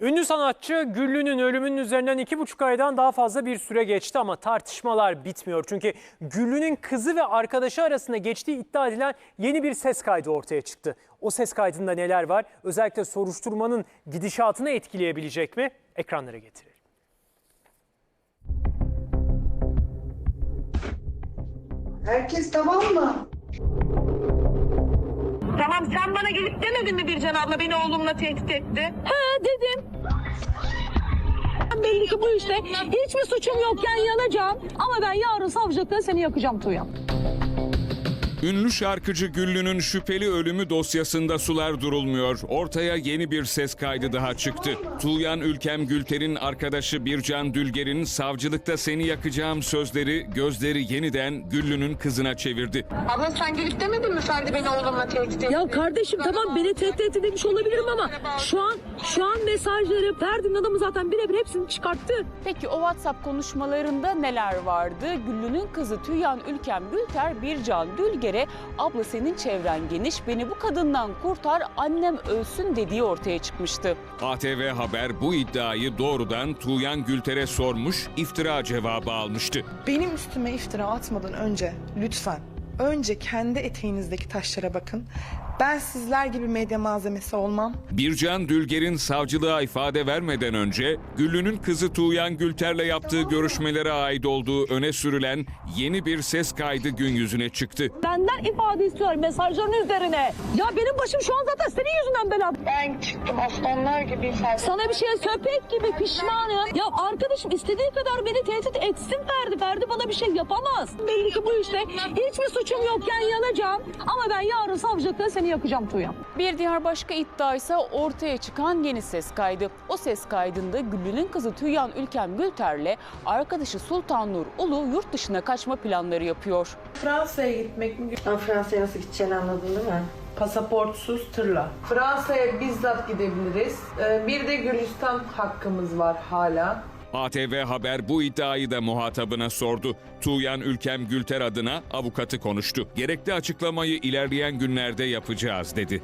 Ünlü sanatçı Güllü'nün ölümünün üzerinden iki buçuk aydan daha fazla bir süre geçti ama tartışmalar bitmiyor. Çünkü Güllü'nün kızı ve arkadaşı arasında geçtiği iddia edilen yeni bir ses kaydı ortaya çıktı. O ses kaydında neler var? Özellikle soruşturmanın gidişatını etkileyebilecek mi? Ekranlara getirelim. Herkes tamam mı? Tamam sen bana gelip demedin mi Bircan abla beni oğlumla tehdit etti? He dedim. Belli ki bu işte hiçbir suçum yokken yanacağım. Ama ben yarın savcılıkta seni yakacağım Tuğyan. Ünlü şarkıcı Güllü'nün şüpheli ölümü dosyasında sular durulmuyor. Ortaya yeni bir ses kaydı daha çıktı. Tuğyan Ülkem Gülter'in arkadaşı Bircan Dülger'in savcılıkta seni yakacağım sözleri gözleri yeniden Güllü'nün kızına çevirdi. Abla sen gelip demedin mi Ferdi beni oğlumla tehdit etti? Ya kardeşim tamam beni tehdit demiş olabilirim ama şu an şu an mesajları Ferdi'nin adamı zaten birebir hepsini çıkarttı. Peki o WhatsApp konuşmalarında neler vardı? Güllü'nün kızı Tüyan Ülkem Gülter Bircan Dülger'e abla senin çevren geniş beni bu kadından kurtar annem ölsün dediği ortaya çıkmıştı. ATV Haber bu iddiayı doğrudan Tuğyan Gülter'e sormuş, iftira cevabı almıştı. Benim üstüme iftira atmadan önce lütfen önce kendi eteğinizdeki taşlara bakın. Ben sizler gibi medya malzemesi olmam. Bircan Dülger'in savcılığa ifade vermeden önce Güllü'nün kızı Tuğyan Gülter'le yaptığı görüşmelere ait olduğu öne sürülen yeni bir ses kaydı gün yüzüne çıktı. Benden ifade istiyor mesajların üzerine. Ya benim başım şu an zaten senin yüzünden belada. Ben çıktım aslanlar gibi Ferdi. Sana bir şey söpek gibi pişmanım. Ya arkadaşım istediği kadar beni tehdit etsin Ferdi. Ferdi bana bir şey yapamaz. Belli ki bu işte hiçbir suçum yokken yanacağım. Ama ben savcılıkta seni yakacağım Tuğyan. Bir diğer başka iddia ise ortaya çıkan yeni ses kaydı. O ses kaydında Güllü'nün kızı Tüyan Ülkem Gülter'le arkadaşı Sultan Nur Ulu yurt dışına kaçma planları yapıyor. Fransa'ya gitmek mi? Ben Fransa'ya nasıl gideceğini anladın değil mi? Pasaportsuz tırla. Fransa'ya bizzat gidebiliriz. Ee, Bir de Gürcistan hakkımız var hala. ATV Haber bu iddiayı da muhatabına sordu. Tuğyan Ülkem Gülter adına avukatı konuştu. Gerekli açıklamayı ilerleyen günlerde yapacağız dedi.